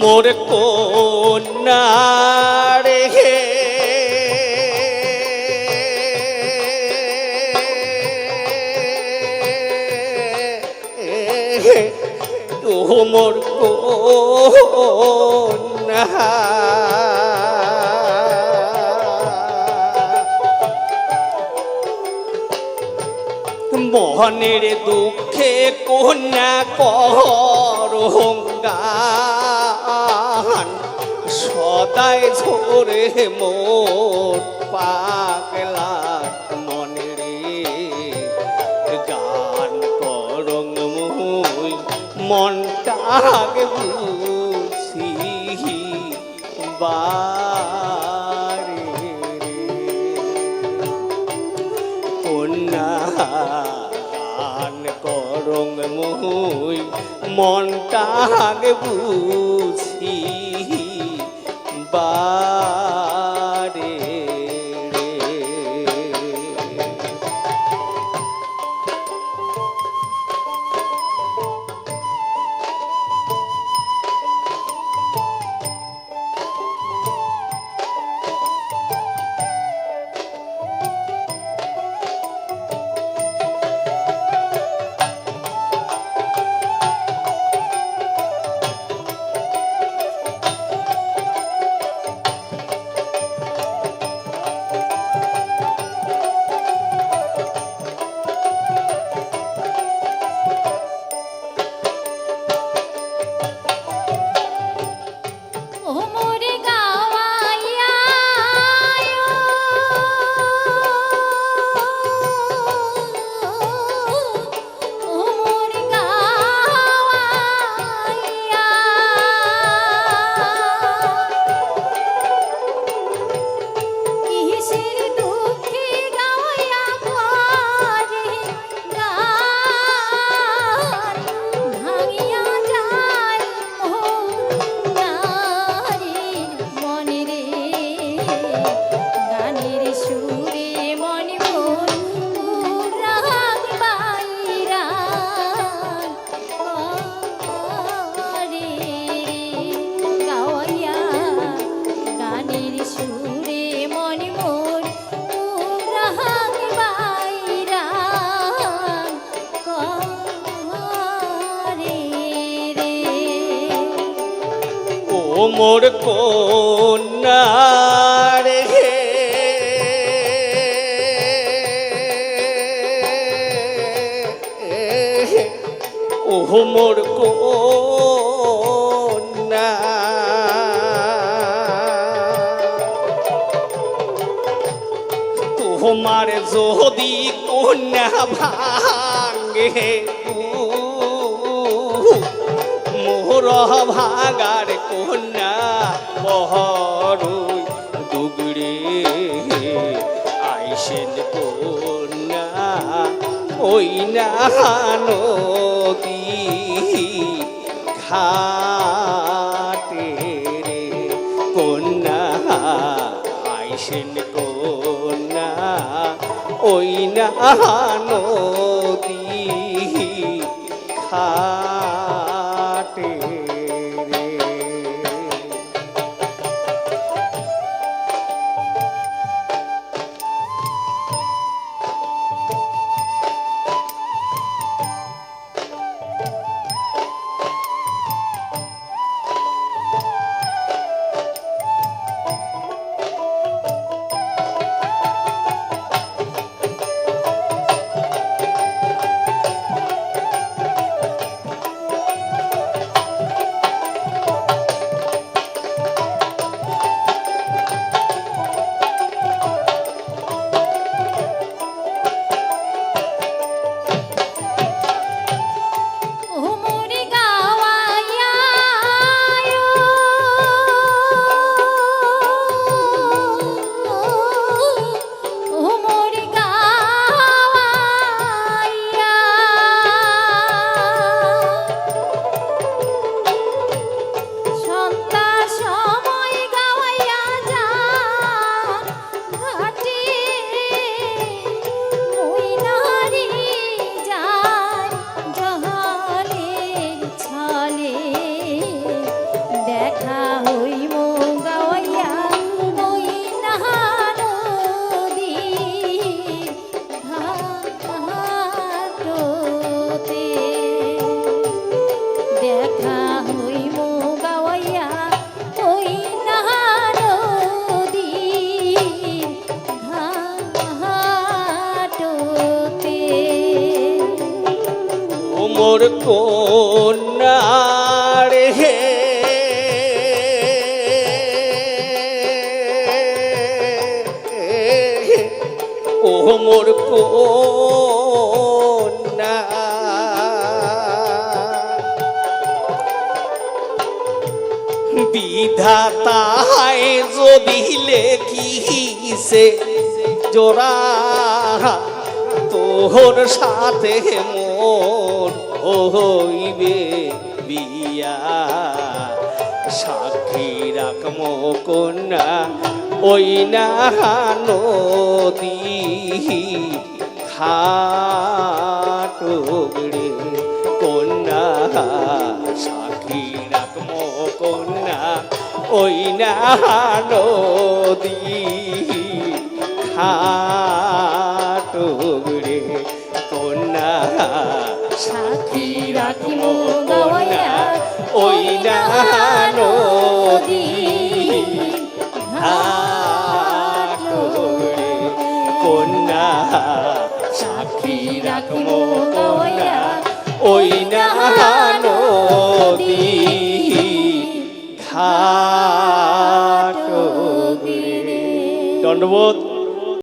মোর কন্যা রে মোর কন্যা। মোহনের দুঃখে কন্যা করঙ্গান সদাই ঝরে মোর পাগলা মনে গান করং মুই মনটাকে বুঝি রে। কন্যা মুই মনটা বুঝি বারে ও মোর কন্যা রে মোর কন্যা তোমার যদি কন্যা ভাঙ্গে মোর ভাগার কন্যা বহরুই দুগড়ে আইসেন কন্যা ওই না নদী ঘাটে রে। কন্যা আইসেন কন্যা ওই না নদী ঘাটে তোর কন্যা হে। ও মোর কন্যা। বিধাতায় যদি লেখিছে জোড়া তোর সাথে মো মোর হইবে বিয়া। সাক্ষী রাখমো কন্যা ওই না নদী খাটুগড়ে কন্যা। সাক্ষী রাখমো কন্যা ওই না নদী খাটুগড়ে ওই না নদী কন্যা সাক্ষী রাখমো কন্যা ওই না নদী ঘাট দণ্ডবোধ।